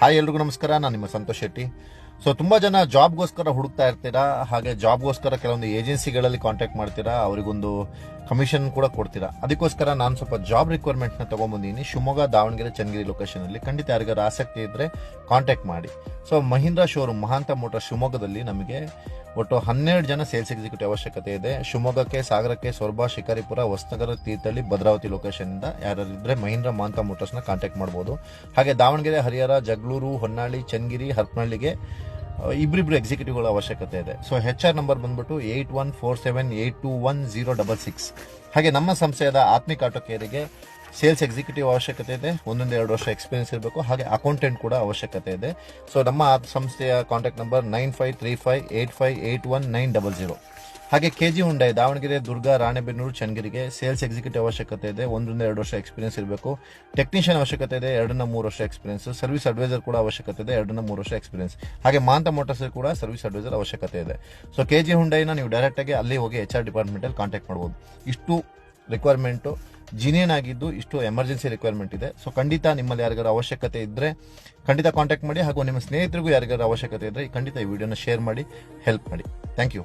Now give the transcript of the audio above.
Hi ಎಲ್ರಿಗೂ ನಮಸ್ಕಾರ. ನಾನು ನಿಮ್ಮ ಸಂತೋಷ್ ಶೆಟ್ಟಿ. ಸೊ ತುಂಬಾ ಜನ ಜಾಬ್ಗೋಸ್ಕರ ಹುಡುಕ್ತಾ ಇರ್ತೀರಾ? ಹಾಗೆ ಜಾಬ್ಗೋಸ್ಕರ ಕೆಲವೊಂದು ಏಜೆನ್ಸಿಗಳಲ್ಲಿ ಕಾಂಟ್ಯಾಕ್ಟ್ ಮಾಡ್ತೀರಾ? ಅವರಿಗೊಂದು ಕಮಿಷನ್ ಕೂಡ ಕೊಡ್ತೀರಾ? ಅದಕ್ಕೋಸ್ಕರ ನಾನು ಸ್ವಲ್ಪ ಜಾಬ್ ರಿಕ್ವೈರ್ಮೆಂಟ್ನ ತಗೊಂಬಂದಿದ್ದೀನಿ ಶಿವಮೊಗ್ಗ, ದಾವಣಗೆರೆ, ಚನ್ನಗಿರಿ ಲೊಕೇಶನ್ ಅಲ್ಲಿ. ಖಂಡಿತ ಯಾರಿಗಾರು ಆಸಕ್ತಿ ಇದ್ರೆ ಕಾಂಟ್ಯಾಕ್ಟ್ ಮಾಡಿ. So Mahindra showroom Mahanta motor ಶಿವಮೊಗ್ಗದಲ್ಲಿ ನಮಗೆ ಒಟ್ಟು ಹನ್ನೆರಡು ಜನ ಸೇಲ್ಸ್ ಎಕ್ಸಿಕ್ಯೂಟಿವ್ ಅವಶ್ಯಕತೆ ಇದೆ. ಶಿವಮೊಗ್ಗಕ್ಕೆ, ಸಾಗರಕ್ಕೆ, ಸೊರಬ, ಶಿಕಾರಿಪುರ, ಹೊಸನಗರ, ತೀರ್ಥಹಳ್ಳಿ, ಭದ್ರಾವತಿ ಲೊಕೇಶನಿಂದ ಯಾರು ಇದ್ರೆ ಮಹೀಂದ್ರ ಮಾಂತ ಮೋಟರ್ಸ್ನ ಕಾಂಟ್ಯಾಕ್ಟ್ ಮಾಡ್ಬೋದು. ಹಾಗೆ ದಾವಣಗೆರೆ, ಹರಿಹರ, ಜಗಳೂರು, ಹೊನ್ನಾಳಿ, ಚನ್ನಗಿರಿ, ಹರಪನಹಳ್ಳಿಗೆ ಎಕ್ಸಿಕ್ಯೂಟಿವ್ ಎಕ್ಸಿಕ್ಯೂಟಿವ್ಗಳ ಅವಶ್ಯಕತೆ ಇದೆ. ಸೊ ಹೆಚ್ ಆರ್ ನಂಬರ್ ಬಂದ್ಬಿಟ್ಟು eight one four seven eight two one zero double six ಹಾಗೆ ನಮ್ಮ ಸಂಸ್ಥೆಯಾದ ಆತ್ಮಿಕ ಆಟೋ ಕೇರಿಗೆ ಸೇಲ್ಸ್ ಎಕ್ಸಿಕ್ಯೂಟಿವ್ ಅವಶ್ಯಕತೆ ಇದೆ. ಒಂದೊಂದು ಎರಡು ವರ್ಷ ಎಕ್ಸ್ಪೀರಿಯನ್ಸ್ ಇರಬೇಕು. ಹಾಗೆ ಅಕೌಂಟೆಂಟ್ ಕೂಡ ಅವಶ್ಯಕತೆ ಇದೆ. ಸೊ ನಮ್ಮ ಸಂಸ್ಥೆಯ contact number nine five three five eight five eight one nine double zero ಹಾಗೆ K G Hyundai, Davangere, Durga, Ranebennur, ಚನ್ನಗಿರಿಗೆ sales executive ಅವಶ್ಯಕತೆ ಇದೆ. ಒಂದರಿಂದ ಎರಡು ವರ್ಷ ಎಕ್ಸ್ಪೀರಿಯನ್ಸ್ ಇರಬೇಕು. ಟೆಕ್ನಿಷಿಯನ್ ಅವಶ್ಯಕತೆ ಇದೆ ಎರಡನ್ನ ಮೂರು ವರ್ಷ ಎಕ್ಸ್ಪೀರಿಯನ್ಸ್ ಸರ್ವಿಸ್ ಅಡ್ವೈಸರ್ ಕೂಡ ಅವಶ್ಯಕತೆ ಇದೆ ಎರಡನ್ನ ಮೂರು ವರ್ಷ ಎಕ್ಸ್ಪೀರಿಯನ್ಸ್ ಹಾಗೆ ಮಾಂತ ಮೋಟರ್ಸ್ ಕೂಡ ಸರ್ವಿಸ್ ಅಡ್ವೈಸರ್ ಅವಶ್ಯಕತೆ ಇದೆ. ಸೊ ಕೆ ಜಿ ಹುಂಡೈನ ನೀವು ಡೈರೆಕ್ಟ್ ಆಗಿ ಅಲ್ಲಿ ಹೋಗಿ ಎಚ್ ಆರ್ ಡಿಪಾರ್ಟ್ಮೆಂಟಲ್ಲಿ ಕಾಂಟ್ಯಾಕ್ಟ್ ಮಾಡಬಹುದು ಇಷ್ಟು ರಿಕ್ವೈರ್ಮೆಂಟು ಜಿನಿಯನ್ ಆಗಿದ್ದು ಇಷ್ಟು ಎಮರ್ಜೆನ್ಸಿ ರಿಕ್ವೈರ್ಮೆಂಟ್ ಇದೆ. ಸೊ ಖಂಡಿತ ನಿಮ್ಮಲ್ಲಿ ಯಾರಿಗಾರ ಅವಶ್ಯಕತೆ ಇದ್ದರೆ ಖಂಡಿತ ಕಾಂಟ್ಯಾಕ್ಟ್ ಮಾಡಿ ಹಾಗೂ ನಿಮ್ಮ ಸ್ನೇಹಿತರಿಗೂ ಯಾರಿಗಾರ ಅವಶ್ಯಕತೆ ಇದ್ದರೆ ಖಂಡಿತ ಈ ವಿಡಿಯೋನ ಶೇರ್ ಮಾಡಿ ಹೆಲ್ಪ್ ಮಾಡಿ. Thank you